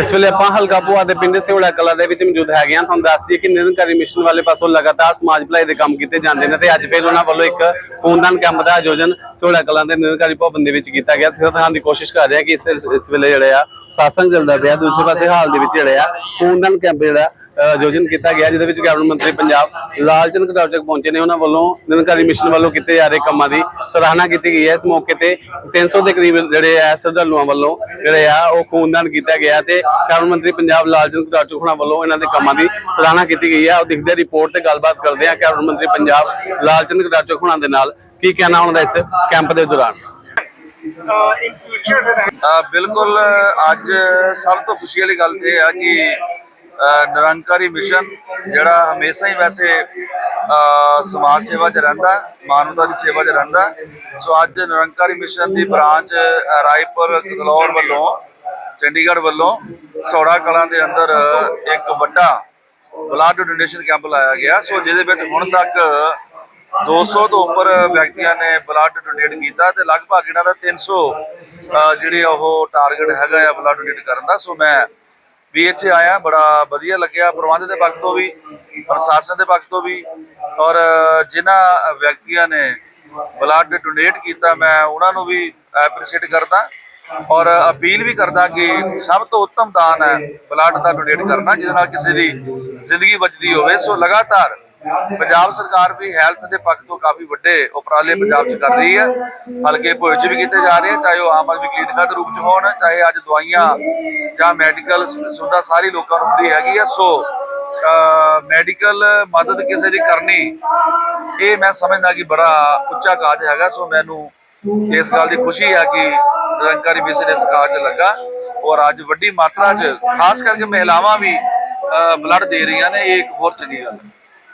ਇਸ ਵੇਲੇ ਆਪਾਂ ਹਲਕਾ ਭੁਆ ਦੇ ਪਿੰਡ ਸਿਉੜਾ ਕਲਾ ਦੇ ਵਿੱਚ ਮੌਜੂਦ ਹੈਗੇ ਹਾਂ। ਤੁਹਾਨੂੰ ਦੱਸ ਦਈਏ ਕਿ ਨਿਰੰਕਾਰੀ ਮਿਸ਼ਨ ਵਾਲੇ ਪਾਸੋਂ ਲਗਾਤਾਰ ਸਮਾਜ ਭਲਾਈ ਦੇ ਕੰਮ ਕੀਤੇ ਜਾਂਦੇ ਨੇ ਤੇ ਅੱਜ ਫਿਰ ਉਹਨਾਂ ਵੱਲੋਂ ਇੱਕ ਖੂਨਦਾਨ ਕੈਂਪ ਦਾ ਆਯੋਜਨ ਸਿਉੜਾ ਕਲਾ ਦੇ ਨਿਰੰਕਾਰੀ ਭਵਨ ਦੇ ਵਿੱਚ ਕੀਤਾ ਗਿਆ। ਸਿਹਤ ਦਿਖਾਉਣ ਦੀ ਕੋਸ਼ਿਸ਼ ਕਰ ਰਿਹਾ ਕਿ ਇਸ ਇਸ ਵੇਲੇ ਜਿਹੜੇ ਆ, ਸਾਸੰਗ ਚੱਲਦਾ ਪਿਆ, ਦੂਸਰੇ ਪਾਸੇ ਹਾਲ ਦੇ ਵਿੱਚ ਜਿਹੜੇ ਆ, ਖੂਨਦਾਨ ਕੈਂਪ ਜਿਹੜਾ ਆਯੋਜਨ ਕੀਤਾ ਗਿਆ ਜਿਹਦੇ ਵਿੱਚ ਕੈਬਨਿਟ ਮੰਤਰੀ ਪੰਜਾਬ ਲਾਲਚੰਦ ਕਟਾਰਚਕ ਪਹੁੰਚੇ ਨੇ। ਉਹਨਾਂ ਵੱਲੋਂ ਨਿਰੰਕਾਰੀ ਮਿਸ਼ਨ ਵੱਲੋਂ ਕੀਤੇ ਜਾ ਰਹੇ ਕੰਮਾਂ ਦੀ ਸਰਾਹਨਾ ਕੀਤੀ ਗਈ ਹੈ। ਇਸ ਮੌਕੇ ਤੇ 300 ਦੇ ਕਰੀਬ ਜਿਹੜੇ ਆ ਸ਼ਰਧਾਲੂਆਂ ਵੱਲੋਂ ਜਿਹੜੇ ਆ ਉਹ ਖੂਨਦਾਨ ਕੀਤਾ ਗਿਆ ਤੇ ਕੈਬਨਿਟ ਮੰਤਰੀ ਪੰਜਾਬ ਲਾਲਚੰਦ ਕਟਾਰਚਕ ਹੋਣਾ ਵੱਲੋਂ ਇਹਨਾਂ ਦੇ ਕੰਮਾਂ ਦੀ ਸਰਾਹਨਾ ਕੀਤੀ ਗਈ ਹੈ। ਉਹ ਦਿਖਦੇ ਰਿਪੋਰਟ ਤੇ ਗੱਲਬਾਤ ਕਰਦੇ ਆ ਕੈਬਨਿਟ ਮੰਤਰੀ ਪੰਜਾਬ ਲਾਲਚੰਦ ਕਟਾਰਚਕ ਹੋਣਾ ਦੇ ਨਾਲ ਕੀ ਕਹਿਣਾ ਉਹਨਾਂ ਦਾ ਇਸ ਕੈਂਪ ਦੇ ਦੌਰਾਨ। ਬਿਲਕੁਲ ਅੱਜ ਸਭ ਤੋਂ ਖੁਸ਼ੀ ਵਾਲੀ ਗੱਲ ਇਹ ਆ ਕਿ ਨਿਰੰਕਾਰੀ ਮਿਸ਼ਨ, ਜਿਹੜਾ ਹਮੇਸ਼ਾ ਹੀ ਵੈਸੇ ਸਮਾਜ ਸੇਵਾ 'ਚ ਰਹਿੰਦਾ, ਮਾਨਵਤਾ ਦੀ ਸੇਵਾ 'ਚ ਰਹਿੰਦਾ। ਸੋ ਅੱਜ ਨਿਰੰਕਾਰੀ ਮਿਸ਼ਨ ਦੀ ਬ੍ਰਾਂਚ ਰਾਏਪੁਰ ਕਦਲੌਰ ਵੱਲੋਂ, ਚੰਡੀਗੜ੍ਹ ਵੱਲੋਂ ਸੌੜਾ ਕਲਾਂ ਦੇ ਅੰਦਰ ਇੱਕ ਵੱਡਾ ਬਲੱਡ ਡੋਨੇਸ਼ਨ ਕੈਂਪ ਲਾਇਆ ਗਿਆ। ਸੋ ਜਿਹਦੇ ਵਿੱਚ ਹੁਣ ਤੱਕ 200 ਤੋਂ ਉੱਪਰ ਵਿਅਕਤੀਆਂ ਨੇ ਬਲੱਡ ਡੋਨੇਟ ਕੀਤਾ ਤੇ ਲਗਭਗ ਇਹਨਾਂ ਦਾ 300 ਅਹ ਜਿਹੜੇ ਉਹ ਟਾਰਗੇਟ ਹੈਗਾ ਆ ਬਲੱਡ ਡੋਨੇਟ ਕਰਨ ਦਾ। ਸੋ ਮੈਂ ਵੀ ਇੱਥੇ ਆਇਆ, ਬੜਾ ਵਧੀਆ ਲੱਗਿਆ, ਪ੍ਰਬੰਧ ਦੇ ਪੱਖ ਤੋਂ ਵੀ, ਪ੍ਰਸ਼ਾਸਨ ਦੇ ਪੱਖ ਤੋਂ ਵੀ, ਔਰ ਜਿਨ੍ਹਾਂ ਵਿਅਕਤੀਆਂ ਨੇ ਬਲੱਡ ਡੋਨੇਟ ਕੀਤਾ, ਮੈਂ ਉਹਨਾਂ ਨੂੰ ਵੀ ਐਪਰੀਸ਼ੀਏਟ ਕਰਦਾ ਔਰ ਅਪੀਲ ਵੀ ਕਰਦਾ ਕਿ ਸਭ ਤੋਂ ਉੱਤਮ ਦਾਨ ਹੈ ਬਲੱਡ ਦਾ ਡੋਨੇਟ ਕਰਨਾ, ਜਿਹਦੇ ਨਾਲ ਕਿਸੇ ਦੀ ਜ਼ਿੰਦਗੀ ਬਚਦੀ ਹੋਵੇ। ਸੋ ਲਗਾਤਾਰ ਪੰਜਾਬ ਸਰਕਾਰ ਵੀ ਹੈਲਥ ਦੇ ਪੱਖ ਤੋਂ ਕਾਫੀ ਵੱਡੇ ਉਪਰਾਲੇ ਪੰਜਾਬ 'ਚ ਕਰ ਰਹੀ ਹੈ। ਹਲਕੇ ਭੋਏ 'ਚ ਵੀ ਕੀਤੇ ਜਾ ਰਹੇ ਆ, ਚਾਹੇ ਉਹ ਆਮ ਆਦਮੀ ਕਲੀਨਿਕਾਂ ਦੇ ਰੂਪ 'ਚ ਹੋਣ, ਚਾਹੇ ਅੱਜ ਦਵਾਈਆਂ ਜਾਂ ਮੈਡੀਕਲ ਸੁਵਿਧਾ ਸਾਰੀ ਲੋਕਾਂ ਨੂੰ ਫ੍ਰੀ ਹੈਗੀ ਆ। ਸੋ ਮੈਡੀਕਲ ਮਦਦ ਕਿਸੇ ਦੀ ਕਰਨੀ, ਇਹ ਮੈਂ ਸਮਝਦਾ ਕਿ ਬੜਾ ਉੱਚਾ ਕਾਜ ਹੈਗਾ। ਸੋ, ਮੈਨੂੰ ਇਸ ਗੱਲ ਦੀ ਖੁਸ਼ੀ ਹੈ ਕਿ ਨਿਰੰਕਾਰੀ ਮਿਸ਼ਨ ਇਸ ਕਾਜ 'ਚ ਲੱਗਾ ਔਰ ਅੱਜ ਵੱਡੀ ਮਾਤਰਾ 'ਚ, ਖਾਸ ਕਰਕੇ ਮਹਿਲਾਵਾਂ ਵੀ ਬਲੱਡ ਦੇ ਰਹੀਆਂ ਨੇ, ਇਹ ਇੱਕ ਹੋਰ ਚੰਗੀ ਗੱਲ ਹੈ।